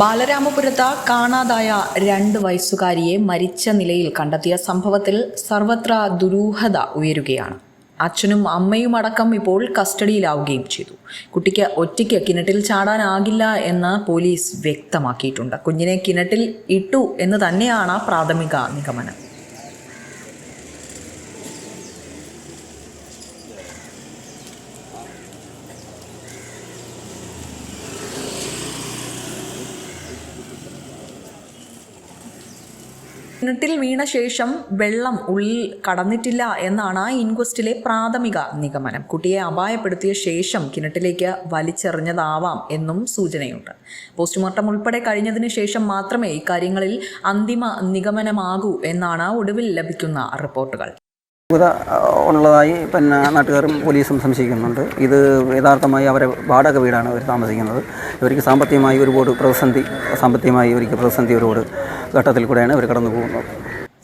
ബാലരാമപുരത്ത് കാണാതായ രണ്ട് വയസ്സുകാരിയെ മരിച്ച നിലയിൽ കണ്ടെത്തിയ സംഭവത്തിൽ സർവത്ര ദുരൂഹത ഉയരുകയാണ്. അച്ഛനും അമ്മയും അടക്കം ഇപ്പോൾ കസ്റ്റഡിയിലാവുകയും ചെയ്തു. കുട്ടിക്ക് ഒറ്റയ്ക്ക് കിണറ്റിൽ ചാടാനാകില്ല എന്ന് പോലീസ് വ്യക്തമാക്കിയിട്ടുണ്ട്. കുഞ്ഞിനെ കിണറ്റിൽ ഇട്ടു എന്ന് തന്നെയാണ് പ്രാഥമിക നിഗമനം. കിണറ്റിൽ വീണ ശേഷം വെള്ളം ഉള്ളിൽ കടന്നിട്ടില്ല എന്നാണ് ആ ഇൻക്വസ്റ്റിലെ പ്രാഥമിക നിഗമനം. കുട്ടിയെ അപായപ്പെടുത്തിയ ശേഷം കിണറ്റിലേക്ക് വലിച്ചെറിഞ്ഞതാവാം എന്നും സൂചനയുണ്ട്. പോസ്റ്റ്മോർട്ടം ഉൾപ്പെടെ കഴിഞ്ഞതിന് ശേഷം മാത്രമേ ഇക്കാര്യങ്ങളിൽ അന്തിമ നിഗമനമാകൂ എന്നാണ് ഒടുവിൽ ലഭിക്കുന്ന റിപ്പോർട്ടുകൾ. ഇത് ഉള്ളതായി പിന്നെ നാട്ടുകാരും പോലീസും സംശയിക്കുന്നുണ്ട്. ഇത് യഥാർത്ഥമായി അവരെ വാടക വീടാണ് അവർ താമസിക്കുന്നത്. ഇവർക്ക് സാമ്പത്തികമായി ഒരുപാട് പ്രതിസന്ധി സാമ്പത്തികമായി ഇവർക്ക് പ്രതിസന്ധി ഒരുപാട് ഘട്ടത്തിൽ കൂടെയാണ് ഇവർ കടന്നു പോകുന്നത്.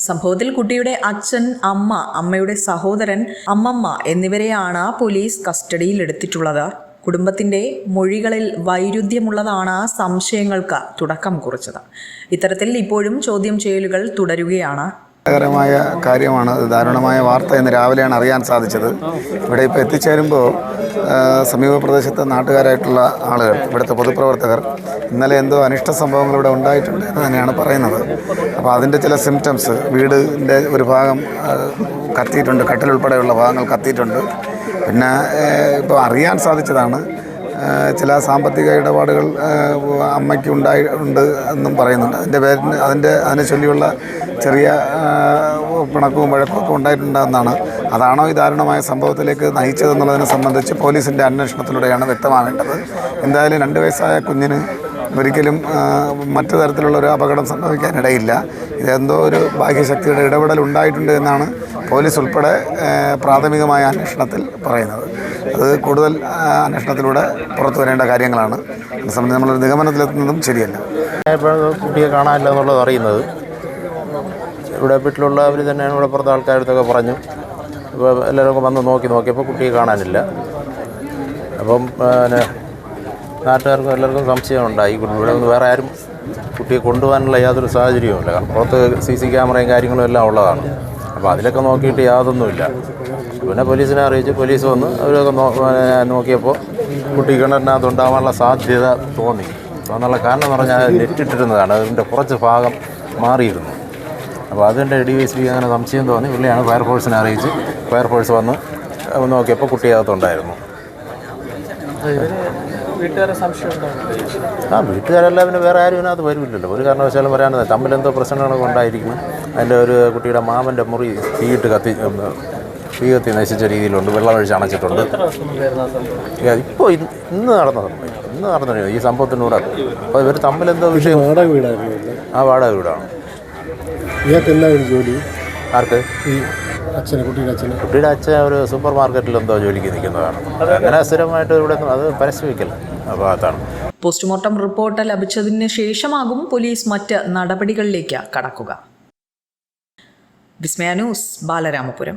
സംഭവത്തിൽ കുട്ടിയുടെ അച്ഛൻ അമ്മ അമ്മയുടെ സഹോദരൻ അമ്മമ്മ എന്നിവരെയാണ് പോലീസ് കസ്റ്റഡിയിൽ എടുത്തിട്ടുള്ളത്. കുടുംബത്തിന്റെ മൊഴികളിൽ വൈരുദ്ധ്യമുള്ളതാണ് സംശയങ്ങൾക്ക് തുടക്കം കുറിച്ചത്. ഇത്തരത്തിൽ ഇപ്പോഴും ചോദ്യം ചെയ്യലുകൾ തുടരുകയാണ്. കരമായ കാര്യമാണ്. ദാരുണമായ വാർത്ത ഇന്ന് രാവിലെയാണ് അറിയാൻ സാധിച്ചത്. ഇവിടെ ഇപ്പോൾ എത്തിച്ചേരുമ്പോൾ സമീപ പ്രദേശത്തെ നാട്ടുകാരായിട്ടുള്ള ആളുകൾ ഇവിടുത്തെ പൊതുപ്രവർത്തകർ ഇന്നലെ എന്തോ അനിഷ്ട സംഭവങ്ങൾ ഇവിടെ ഉണ്ടായിട്ടുണ്ട് എന്ന് തന്നെയാണ് പറയുന്നത്. അപ്പോൾ അതിന്റെ ചില സിംറ്റംസ് വീടിന്റെ ഒരു ഭാഗം കത്തിയിട്ടുണ്ട്. കട്ടിലുൾപ്പെടെയുള്ള ഭാഗങ്ങൾ കത്തിയിട്ടുണ്ട്. പിന്നെ ഇപ്പോൾ അറിയാൻ സാധിച്ചതാണ് ചില സാമ്പത്തിക ഇടപാടുകൾ അമ്മയ്ക്കുണ്ടായി ഉണ്ട് എന്നും പറയുന്നുണ്ട്. അതിന്റെ പേരിന് അതിന്റെ അതിനെ ചൊല്ലിയുള്ള ചെറിയ പിണക്കവും വഴക്കമൊക്കെ ഉണ്ടായിട്ടുണ്ടെന്നാണ്. അതാണോ ഈ ദാരുണമായ സംഭവത്തിലേക്ക് നയിച്ചതെന്നുള്ളതിനെ സംബന്ധിച്ച് പോലീസിന്റെ അന്വേഷണത്തിലൂടെയാണ് വ്യക്തമാവേണ്ടത്. എന്തായാലും രണ്ട് വയസ്സായ കുഞ്ഞിന് ഒരിക്കലും മറ്റു തരത്തിലുള്ള ഒരു അപകടം സംഭവിക്കാനിടയില്ല. ഇതെന്തോ ഒരു ബാഹ്യശക്തിയുടെ ഇടപെടൽ ഉണ്ടായിട്ടുണ്ട് എന്നാണ് പോലീസ് ഉൾപ്പെടെ പ്രാഥമികമായ അന്വേഷണത്തിൽ പറയുന്നത്. അത് കൂടുതൽ അന്വേഷണത്തിലൂടെ പുറത്തു വരേണ്ട കാര്യങ്ങളാണ്. അത് സംബന്ധിച്ച് നമ്മളൊരു നിഗമനത്തിലെത്തുന്നതും ശരിയല്ല. കുട്ടിയെ കാണാനില്ല എന്നുള്ളത് അറിയുന്നത്. ഇവിടെ വീട്ടിലുള്ളവർ തന്നെയാണ് ഇവിടെ പുറത്തെ ആൾക്കാരടുത്തൊക്കെ പറഞ്ഞു. ഇപ്പോൾ എല്ലാവരും വന്ന് നോക്കി നോക്കിയപ്പോൾ കുട്ടിയെ കാണാനില്ല. അപ്പം പിന്നെ നാട്ടുകാർക്കും എല്ലാവർക്കും സംശയം ഉണ്ടായി. ഇവിടെ നിന്ന് വേറെ ആരും കുട്ടിയെ കൊണ്ടുപോകാനുള്ള യാതൊരു സാഹചര്യവുമില്ല. കാരണം പുറത്ത് സി സി ക്യാമറയും കാര്യങ്ങളും എല്ലാം ഉള്ളതാണ്. അപ്പോൾ അതിലൊക്കെ നോക്കിയിട്ട് യാതൊന്നുമില്ല. പിന്നെ പോലീസിനെ അറിയിച്ച് പോലീസ് വന്ന് അവരൊക്കെ നോ നോക്കിയപ്പോൾ കുട്ടി കിണറിനകത്ത് ഉണ്ടാവാനുള്ള സാധ്യത തോന്നി. തോന്നാനുള്ള കാരണം എന്ന് പറഞ്ഞാൽ നെറ്റിട്ടിരുന്നതാണ് അതിന്റെ കുറച്ച് ഭാഗം മാറിയിരുന്നു. അപ്പോൾ അതിന്റെ ഡി വൈ എസ് പി അങ്ങനെ സംശയം തോന്നി. പുള്ളിയാണ് ഫയർഫോഴ്സിനെ അറിയിച്ച് ഫയർഫോഴ്സ് വന്ന് നോക്കിയപ്പോൾ കുട്ടിയകത്തുണ്ടായിരുന്നു. ആ വീട്ടുകാരെല്ലാം പിന്നെ വേറെ ആരും ഇതിനകത്ത് വരില്ലല്ലോ. ഒരു കാരണവശാലും പറയാനുള്ളത് തമ്മിലെന്തോ പ്രശ്നങ്ങളൊക്കെ ഉണ്ടായിരിക്കും. അതിന്റെ ഒരു കുട്ടിയുടെ മാമന്റെ മുറി തീയിട്ട് കത്തി തീ കത്തി നശിച്ച രീതിയിലുണ്ട്. വെള്ളമൊഴിച്ച് അണച്ചിട്ടുണ്ട്. ഇപ്പോൾ ഇന്ന് നടന്നത് ഇന്ന് നടന്ന ഈ സംഭവത്തിനൂടെ അപ്പോൾ ഇവർ തമ്മിൽ എന്തോ വിഷയം? വാടക വീടായിരുന്നു. ആ വാടക വീടാണ്. ഇയാൾക്ക് ജോലി? ആർക്ക്? ഈ അച്ഛനെ കുട്ടിയുടെ അച്ഛന്. കുട്ടിയുടെ അച്ഛൻ ഒരു സൂപ്പർ മാർക്കറ്റിൽ എന്തോ ജോലിക്ക് നിൽക്കുന്നതാണ്. അങ്ങനെ സ്ഥിരമായിട്ട് ഇവിടെ അത് പരസ്യവയ്ക്കൽ ആ ഭാഗത്താണ്. പോസ്റ്റ്മോർട്ടം റിപ്പോർട്ട് ലഭിച്ചതിന് ശേഷമാകും പോലീസ് മറ്റ് നടപടികളിലേക്ക് കടക്കുക. വിസ്മയ ന്യൂസ് ബാലരാമപുരം.